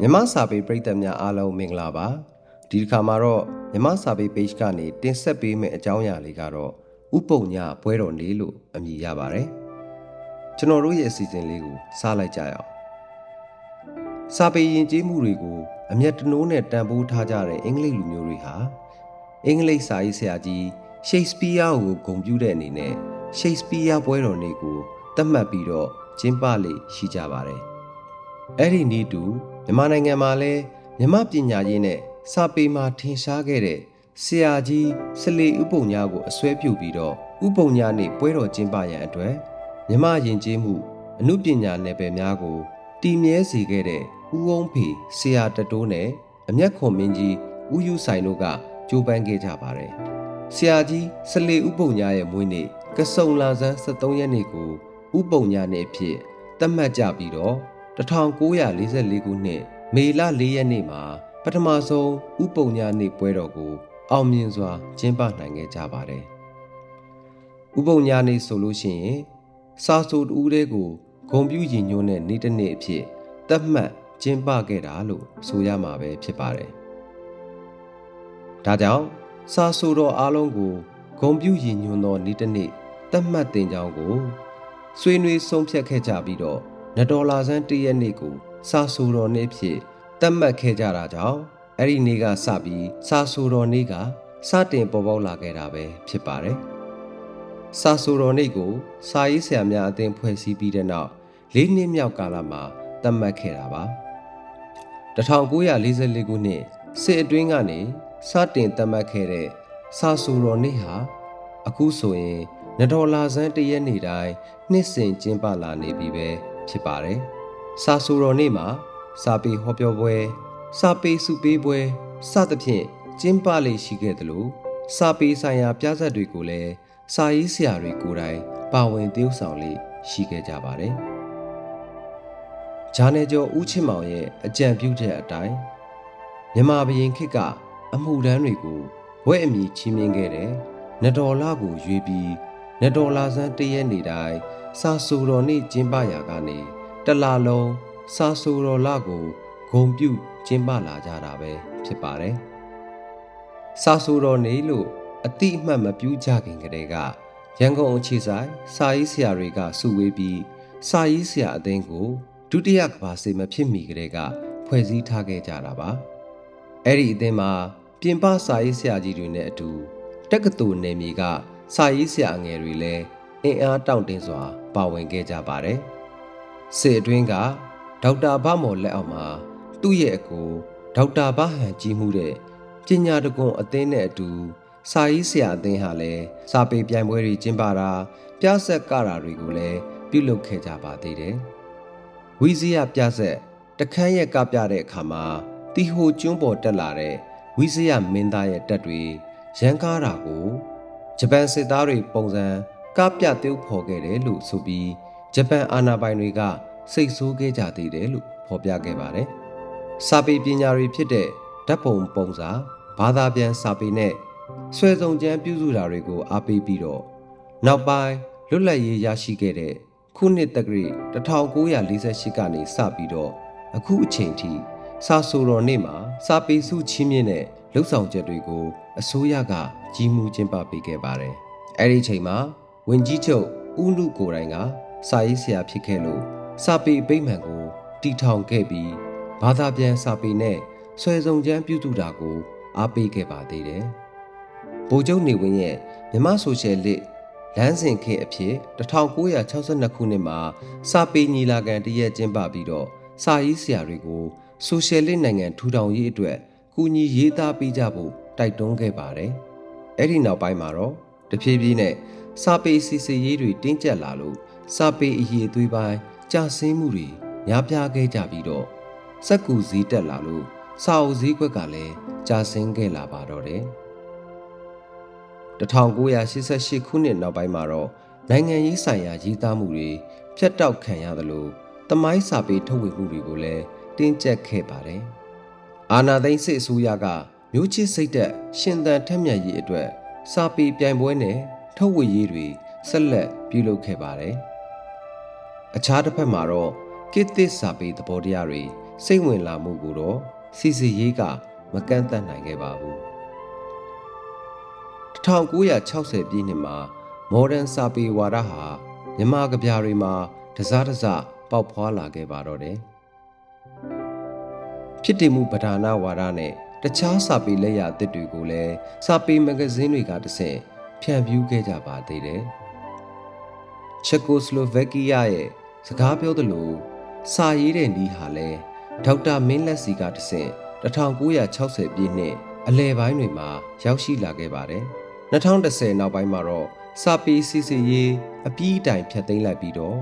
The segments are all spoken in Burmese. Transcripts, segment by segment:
မြမစာပေပရိသတ်များအားလုံးမင်္ဂလာပါဒီတစ်ခါမှာတော့မြမစာပေ page ကနေတင်ဆက်ပေးမယ့်အကြောင်းအရာလေးကတော့ဥပုံညာပွဲတော်နေ့လို့အမည်ရပါတယ်ကျွန်တော်တို့ရဲ့အစီအစဉ်လေးကိုစလိုက်ကြရအောင်စာပေယဉ်ကျေးမှုတွေကိုအမျက်တနိုးနဲ့တန်ဖိုးထားကြတဲ့အင်္ဂလိပ်လူမျိုးတွေဟာအင်္ဂလိပ်စာရေးဆရာကြီးရှိတ်စပီးယားကိုဂုဏ်ပြုတဲ့အနေနဲ့ရှိတ်စပီးယားပွဲတော်နေ့ကိုသတ်မှတ်ပြီးတော့ကျင်းပလေရှိကြပါတယ် အဲ့ဒီနေ့တူမြန်မာနိုင်ငံမှာလည်းမြမပညာရေးနဲ့စာပေမှာထင်ရှားခဲ့တဲ့ဆရာကြီးစလေဥပုံညာကိုအစွဲပြုပြီးတော့ဥပုံညာနေ့ပွဲတော်ကျင်းပရန်အတွက်မြမယဉ်ကျေးမှုအမှုပညာနယ်ပယ်များကိုတည်မြဲစေခဲ့တဲ့ဦးဝုံးဖေဆရာတတိုးနဲ့အမျက်ခွန်မင်းကြီးဦးယူဆိုင်တို့ကကြိုးပမ်းခဲ့ကြပါတယ်ဆရာကြီးစလေဥပုံညာရဲ့မွေးနေ့ကစုံလာဇန်း73ရက်နေ့ကိုဥပုံညာနေ့အဖြစ်သတ်မှတ်ကြပြီးတော့ 1944ခုနှစ်မေလ4ရက်နေ့မှာပထမဆုံးဥပုံညာနေ့ပွဲတော်ကို အောင်မြင်စွာကျင်းပနိုင်ခဲ့ကြပါတယ်။ဥပုံညာနေ့ဆိုလို့ရှိရင်စာဆိုတူးတဲ့ကိုဂုံပြူရင်ညွန်းတဲ့နေ့တစ်နေ့အဖြစ်သတ်မှတ်ကျင်းပခဲ့တာလို့ဆိုရမှာပဲဖြစ်ပါတယ်။ဒါကြောင့်စာဆိုတော်အားလုံးကိုဂုံပြူရင်ညွန်းသောနေ့တစ်နေ့သတ်မှတ်တင်ကြောင်းကိုဆွေးနွေးဆုံးဖြတ်ခဲ့ကြပြီးတော့ နဒေါ်လာဆန်းတရက်နေ့ကိုစာဆိုတော်နေ့ဖြစ်သတ်မှတ်ခဲ့ကြတာကြောင့်အဲ့ဒီနေ့ကစပြီးစာဆိုတော်နေ့ကစတင်ပေါ်ပေါက်လာခဲ့တာပဲဖြစ်ပါတယ်။စာဆိုတော်နေ့ကို စာရေးဆရာများအသင်းဖွဲ့စည်းပြီးတဲ့နောက်၄နှစ်မြောက်ကာလမှာသတ်မှတ်ခဲ့တာပါ။1944ခုနှစ်စစ်အတွင်းကနေစတင်သတ်မှတ်ခဲ့တဲ့စာဆိုတော်နေ့ဟာအခုဆိုရင်နဒေါ်လာဆန်းတရက်နေ့တိုင်းနှစ်စဉ်ကျင်းပလာနေပြီပဲ ဖြစ်ပါတယ်။စာဆိုတော်နေ့မှာစာပေဟောပြောပွဲစာပေစုပေးပွဲစသဖြင့်ကျင်းပလေရှိခဲ့သလိုစာပေဆိုင်ရာပြဇာတ်တွေကိုလည်းစာရေးဆရာတွေကိုယ်တိုင်ပါဝင်တည်ဆောင်လေရှိခဲ့ကြပါတယ်။ဂျာနယ်ကျော်ဦးချစ်မောင်ရဲ့အကြံပြုချက်အတိုင်းမြန်မာဘရင်ခေတ်ကအမှုတန်းတွေကိုဘွဲ့အမည်ချီးမြှင့်ခဲ့တဲ့နဒေါ်လာကိုရွေးပြီးနဒေါ်လာဆန်းတရက်နေတိုင်း စာဆိုတော်နေ့ကျင်းပရာကနေတလလုံးစာဆိုတော်လကိုဂုံပြုကျင်းပလာကြတာပဲဖြစ်ပါတယ်။စာဆိုတော်နေ့လို့အတိအမှတ်မပြုကြခင်ကတည်းကရန်ကုန်အခြေဆိုင်စာရေးဆရာတွေကစုဝေးပြီးစာရေးဆရာအသင်းကိုဒုတိယကမ္ဘာစစ်မဖြစ်မီကတည်းကဖွဲ့စည်းထားခဲ့ကြတာပါ။အဲ့ဒီအသင်းမှာပြင်ပစာရေးဆရာကြီးတွေနဲ့အတူတက္ကသိုလ်နယ်မြေကစာရေးဆရာငယ်တွေလည်း အင်အားတောင့်တင်းစွာ ပါဝင်ခဲ့ကြပါတယ်။စစ်အတွင်းကဒေါက်တာဘမော်လက်အောက်မှာ သူ့ရဲ့အကိုဒေါက်တာဘဟန်ကြီးမှုတဲ့ပညာတကွန်အသင်းနဲ့အတူစာရေးဆရာအသင်းဟာလည်းစာပေပြိုင်ပွဲတွေကျင်းပတာပြဆက်ကတာတွေကိုလည်းပြုလုပ်ခဲ့ကြပါသေးတယ်။ဝီဇီယာပြဆက်တခန်းရဲ့ကပြတဲ့အခါမှာတီဟိုကျွန်းပေါ်တက်လာတဲ့ဝီဇီယာမင်းသားရဲ့တက်တွေရန်ကားတာကိုဂျပန်စစ်သားတွေပုံစံ ကပြ tiêu ဖော်ခဲ့တယ်လို့ဆိုပြီးဂျပန်အာဏာပိုင်တွေကစိတ်ဆိုးခဲ့ကြသေးတယ်လို့ဖော်ပြခဲ့ပါတယ်။စာပေပညာတွေဖြစ်တဲ့ဓာတ်ပုံပုံစာဘာသာပြန်စာပေနဲ့ဆွဲစုံကျမ်းပြုစုတာတွေကိုအားပေးပြီးတော့နောက်ပိုင်းလွတ်လပ်ရေးရရှိခဲ့တဲ့ခုနှစ်တက္ကရီ1948ကနေစပြီးတော့အခုအချိန်ထိစာဆိုတော်နေ့မှာစာပေစုချင်းမြင့်တဲ့လှုပ်ဆောင်ချက်တွေကိုအစိုးရကကြီးမှုကျင်းပပေးခဲ့ပါတယ်။အဲဒီချိန်မှာ ဝင်ကြီးချုပ်ဦးနုကိုယ်တိုင်ကစာရေးဆရာဖြစ်ခဲ့လို့စာပေအပိမှန်ကိုတီထောင်ခဲ့ပြီးဘာသာပြန်စာပေနဲ့ဆွဲဆောင်ချမ်းပြုစုတာကို အားပေးခဲ့ပါသေးတယ်။ဗိုလ်ချုပ်နေဝင်းရဲ့မြမဆိုရှယ်လစ်လမ်းစဉ်ခေတ်အဖြစ်1962ခုနှစ်မှာစာပေညီလာခံတရက်ကျင်းပပြီးတော့စာရေးဆရာတွေကိုဆိုရှယ်လစ်နိုင်ငံထူထောင်ရေးအတွက်ကူညီရေးသားပေးကြဖို့တိုက်တွန်းခဲ့ပါတယ်။အဲ့ဒီနောက်ပိုင်းမှာတော့တဖြည်းဖြည်းနဲ့ စာပေစီစီရေးတွေတင်းကျပ်လာလို့စာပေအရေးသွေးပိုင်းကြာဆင်းမှုတွေများပြားခဲ့ကြပြီးတော့စက်ကူစည်းတက်လာလို့စာအုပ်စည်းကွက်ကလည်းကြာဆင်းခဲ့လာပါတော့တယ်1988ခုနှစ်နောက်ပိုင်းမှာတော့နိုင်ငံရေးဆိုင်ရာရေးသားမှုတွေဖျက်တောက်ခံရသလိုတမိုင်းစာပေထုတ်ဝေမှုတွေကိုလည်းတင်းကျပ်ခဲ့ပါတယ်အာနာသိန်းစစ်အစိုးရကမျိုးချစ်စိတ်သက်ရှင်သန်ထက်မြက်ရေးအတွက်စာပေပြိုင်ပွဲနဲ့ ထုတ်ဝေရေးတွေဆက်လက်ပြုလုပ်ခဲ့ပါတယ်။အခြားတစ်ဖက်မှာတော့ကိသစ်စာပေသဘောတရားတွေစိတ်ဝင်လာမှုကိုတော့စီစီရေးကမကန့်သက်နိုင်ခဲ့ပါဘူး1960ပြည့်နှစ်မှာ modern စာပေဝါဒဟာမြန်မာကဗျာတွေမှာတစားတစားပေါက်ဖွာလာခဲ့ပါတော့တယ်ဖြစ်တည်မှုပဓာနာဝါဒနဲ့တခြားစာပေလက်ရာအသစ်တွေကိုလည်းစာပေမဂ္ဂဇင်းတွေကတဆင့် ဖြန့်ဖြူးခဲ့ကြပါသေးတယ်ချက်ကိုစလိုဗက်ကီးယားရဲ့စကားပြောသလိုစာရေးတဲ့နီးဟာလဲဒေါက်တာမင်းလက်စီကတဆင့်1960ပြည့်နှစ်အလယ်ပိုင်းတွေမှာရောက်ရှိလာခဲ့ပါတယ်2010နောက်ပိုင်းမှာတော့စာပေစီစီရေးအပြီးအတိုင်ဖြတ်သိမ်းလိုက်ပြီးတော့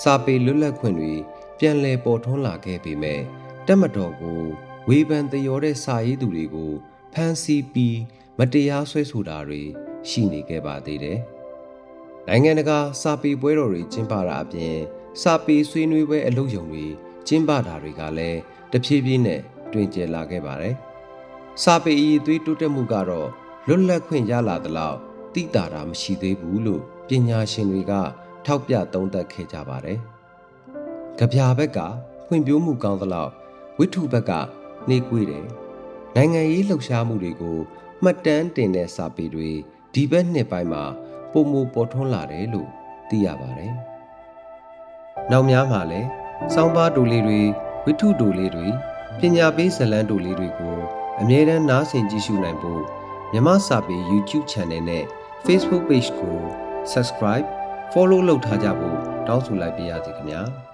စာပေလွတ်လပ်ခွင့်တွေပြန်လည်ပေါ်ထွန်းလာခဲ့ပေမဲ့တက်မတော်ကိုဝေဖန်တရောတဲ့စာရေးသူတွေကိုဖမ်းဆီးပြီးမတရားဆွဲဆိုတာတွေ ရှိနေခဲ့ပါသေးတယ်။နိုင်ငံတကာစာပေပွဲတော်တွေကျင်းပတာအပြင် စာပေဆွေးနွေးပွဲအလုပ်ရုံတွေကျင်းပတာတွေကလည်းတဖြည်းဖြည်းနဲ့တွင်ကျယ်လာခဲ့ပါတယ်။စာပေအည်သွေးတိုးတက်မှုကတော့လွတ်လပ်ခွင့်ရလာသလောက်တိတာတာမရှိသေးဘူးလို့ပညာရှင်တွေက ထောက်ပြသုံးသပ်ခဲ့ကြပါတယ်။ကြပြဘက်ကဖွံ့ဖြိုးမှုကောင်းသလောက်ဝိထုဘက်ကနှေးကွေးတယ်။နိုင်ငံရေးလှုပ်ရှားမှုတွေကိုမှတ်တမ်းတင်တဲ့စာပေတွေ ဒီဘက်နှစ်ပိုင်းမှာပုံမပေါ်ထွန်းလာတယ်လို့သိရပါတယ်။နောက်များမှာလည်းစောင်းပါးတူလေးတွေဝိထုတူလေးတွေပညာပေးဇလန်းတူလေးတွေကိုအမြဲတမ်းနားဆင်ကြည့်ရှုနိုင်ဖို့မြမစာပေ YouTube Channel နဲ့ Facebook Page ကို Subscribe Follow လုပ်ထားကြဖို့တောင်းဆိုလိုက်ပါရစေခင်ဗျာ။